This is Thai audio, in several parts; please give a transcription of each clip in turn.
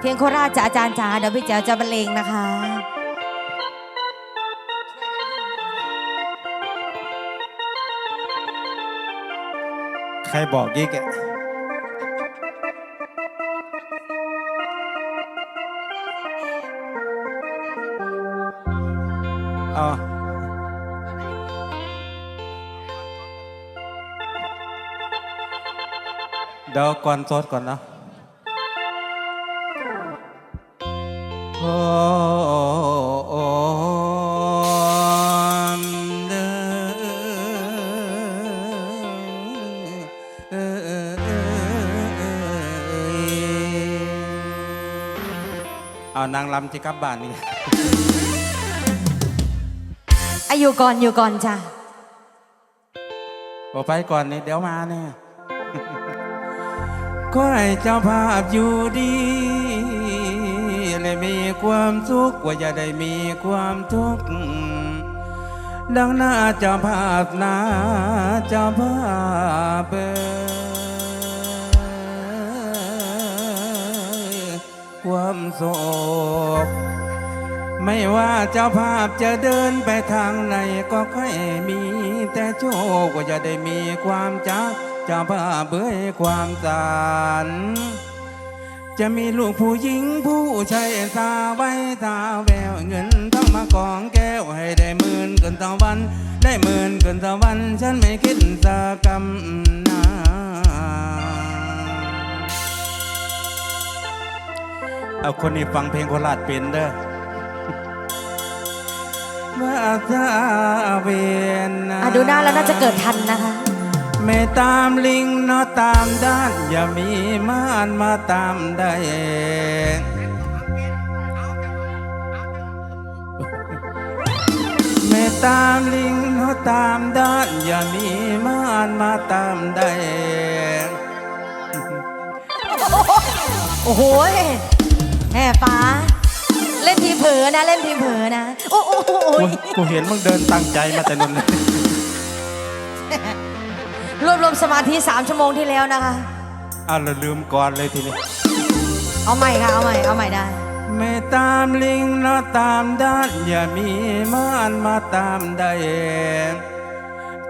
เพลงโคราชจะอาจารย์จ๋าเดี๋ยวพี่แจ๋วจะบรรเลงนะคะ ใครบอกกิ๊กอะเอาเดี๋ยวก่อนโซดก่อนนะโอ้โอ้เด้อเออเออเออเออเอานางลำที่กลับบ้านนี่อายุก่อนอยู่ก่อนจ้ะบอกไปก่อนนี่เดี๋ยวมาเนี่ยขอให้เจ้าภาพอยู่ดี และมีความสุขว่าอย่าได้มีความทุกข์ดังหน้าจ้าภาพนาจ้าภาพเอ่ยความโศกไม่ว่าเจ้าภาพจะเดินไปทางไหนก็ค่อยมี แต่โชคว่าจะได้มีความจักเจ้าภาพเบื่อความสาร จะมีลูกผู้หญิงผู้ชายตาไว้ตาแววเงินต้องมากองแก้วให้ได้หมื่นเกินต่อวัน ได้หมื่นเกินต่อวัน ฉันไม่คิดสักกำนาเอาคนนี้ฟังเพลงโคราชเป็นเด้อว่าซาเวียนอะดูหน้าแล้วน่าจะเกิดทันนะคะ ไม่ตามลิงเนาะตามด้าน อย่ามีม่านมาตามได้ไม่ตามลิงเนาะตามด้าน อย่ามีม่านมาตามได้ โอ้โหยแห่ป๋าเล่นทีเผลอนะ เล่นทีเผลอนะ โอ้โห กูกูเห็นมึงเดินตั้งใจมาแต่นนเลย รวบรวมสมาธิสามชั่วโมงที่แล้วนะคะ อะเราลืมก่อนเลยทีนี้เอาใหม่ค่ะ เอาใหม่ เอาใหม่ได้ ไม่ตามลิงเนาะตามด้าน อย่ามีม่านมาตามได้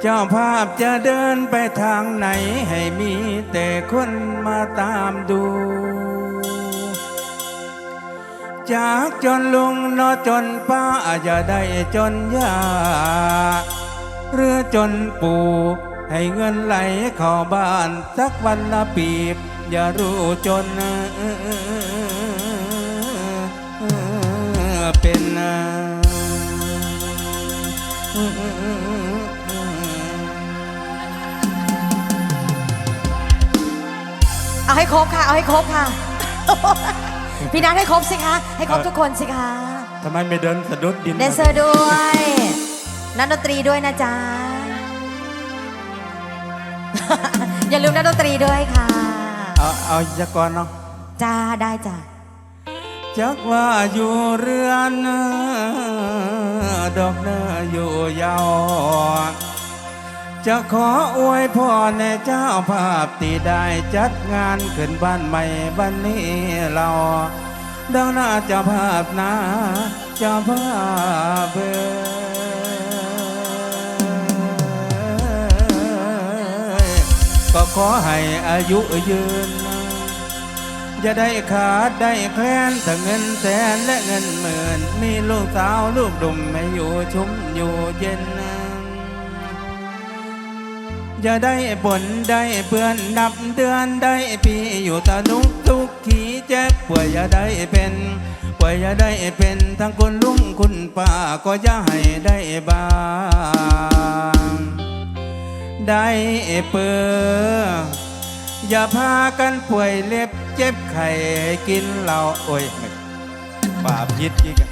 เจ้าภาพจะเดินไปทางไหน ให้มีแต่คนมาตามดู จากจนลุงเนาะจนป้าอย่าได้จนยาหรือจนปู่ ให้เงินไหลเข้าบ้านสักวันละปีบ อย่ารู้จนเป็นเอาให้ครบค่ะ เอาให้ครบค่ะ พี่นัทให้ครบสิคะ ให้ครบเออทุกคนสิคะทำไมไม่เดินสะดุดดินแดนเซอร์ด้วย นักดนตรีด้วยนะจ๊ะ อย่าลืมนักดนตรีด้วยค่ะ เอาเอาอยากก่อนเนาะจ้าได้จ้าจักว่าอยู่เรือนดอกเนออยู่ยาวจะขออวยพรในเจ้าภาพที่ได้จัดงานขึ้นบ้านใหม่บ้านนี้เราดังหน้าเจ้าภาพนะเจ้าภาพเอ่ ก็ขอให้อายุยืน จะได้ขาดได้แคลนถ้าเงินแสนและเงินหมื่น มีลูกสาวลูกดุมไม่อยู่ชุ่มอยู่เย็นจะได้บนได้เปื้อนนับเดือนได้ปีอยู่ตะนุกทุกขีเจ็บป่วยอย่าได้เป็นป่วยอย่าได้เป็นทั้งคนลุงคุณป้าก็อย่าให้ได้บ้าง ได้เปื้ออย่าพากันป่วยเล็บเจ็บไข้ให้กินเหล้าโอ้ยบาปยิดอีกอะ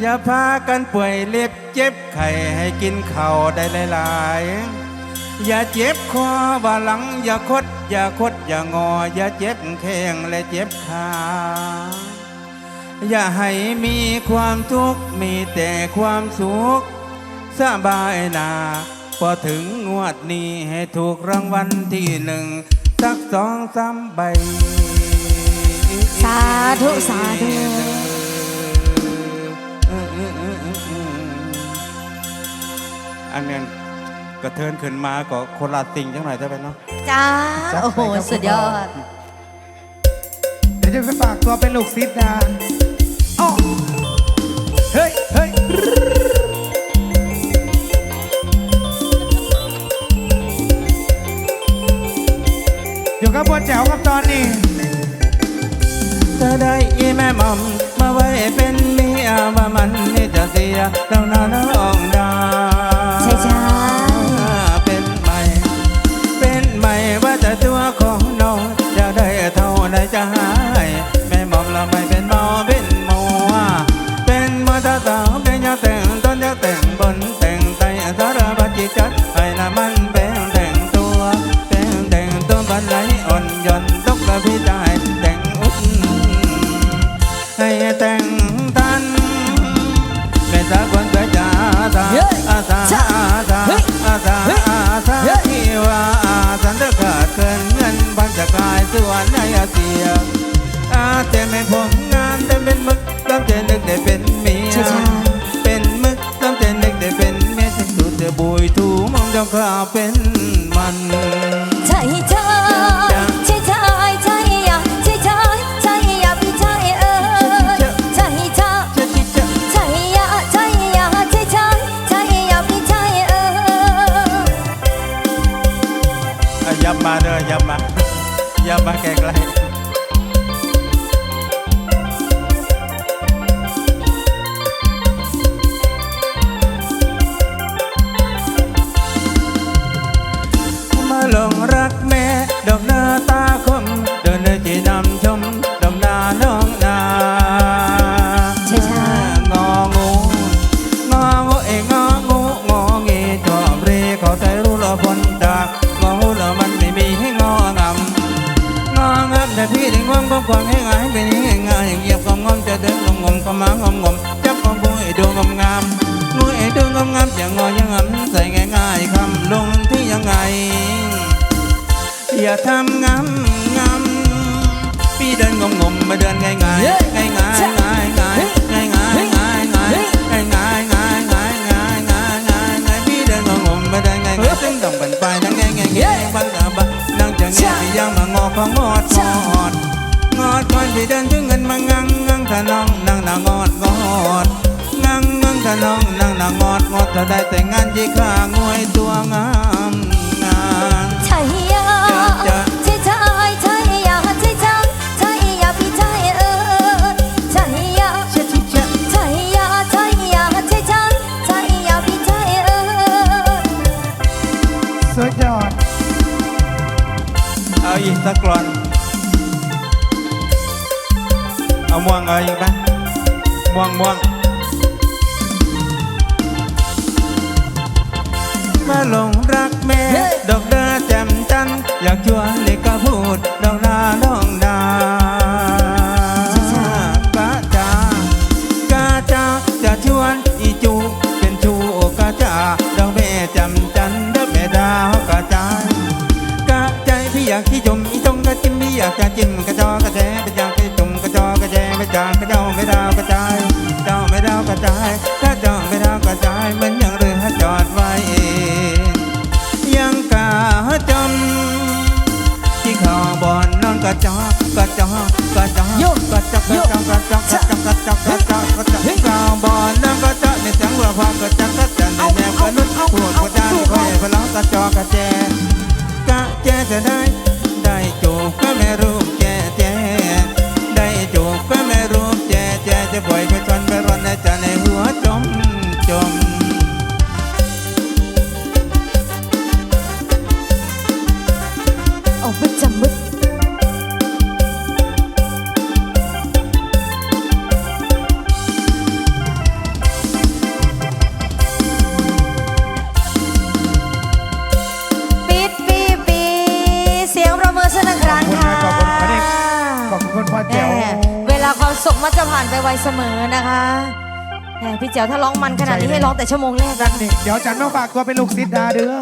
อย่าพากันป่วยเล็บเจ็บไข้ให้กินข้าวได้หลายๆ อย่าเจ็บคอว่าหลัง อย่าคด อย่าคด อย่างอ อย่าเจ็บแข้งและเจ็บขาอย่าให้มีความทุกข์มีแต่ความสุข สบายนาพอถึงงวดนี้ให้ถูกรางวัลที่หนึ่งสักสองสามใบ สาธุสาธุอันนี้กระเทินขึ้นมาก็คนละติ่งจังหน่อยได้ไหมเนาะ จ้า โอ้โห สุดยอด เดี๋ยวจะไปฝากตัวเป็นลูกศิษย์นะ จะเสียเราหน้าน้องดาใช่จ้าเป็นใหม่เป็นใหม่ว่าแต่ตัวของน้องจะได้เท่าใดจะหา แต่พี่ถึงว่างก็ควงให้ง่ายเป็นง่ายง่ายเหยียบกองงอมจะเดินงมงมก็มางอมงมจับของกูให้ดูงามงามงูไอ้ดูงามงามอย่างงอยังงำใส่ง่ายง่ายคำลงที่ยังไง อย่าทำงำงำพี่เดินงมงมมาเดินง่ายง่ายง่ายง่ายง่ายง่ายง่ายง่ายง่ายง่ายง่ายง่ายง่ายง่ายง่ายง่ายง่ายง่ายพี่เดินงมงมมาเดินง่ายง่ายซึ่งต้องเป็นไปทั้งง่ายง่ายง่ายบังตาบังนั่งจะง่ายยังมางอของงอ อนพี่เดินถึงเงินมางังงังถ้าน้องนั่งนางอดงอดงังงังถ้าน้องนั่งนางอดงอดถ้าได้แต่งงานยี่ข้างวยตัวงามงามใช่ยาใช่ใช่ใช่ยาใช่ใช่ใช่ยาพี่ใช่เออใช่ยาเช็ดที่เช็ดใช่ยาใช่ยาใช่ใช่ใช่ยาพี่ใช่เออสุดยอดเอาอีกสักกรอน เอาม่วงเอาอีกไหมม่วงม่วงมาหลงรักแม่ ดอกดาแจ่มจันทร์อยากช วความก็จัดกระจันในแนวกระนุดหัวกระจานคอยพลังตะจอกระแจกระแจจะได้ แจ๋วเวลาความสุขมันจะผ่านไปไวเสมอนะคะแหมพี่เจ๋วถ้าร้องมันขนาดนี้ให้ร้องแต่ชั่วโมงแรกนั่นนี่เดี๋ยวจันมาฝากตัวเป็นลูกศิษย์ดาเด้อ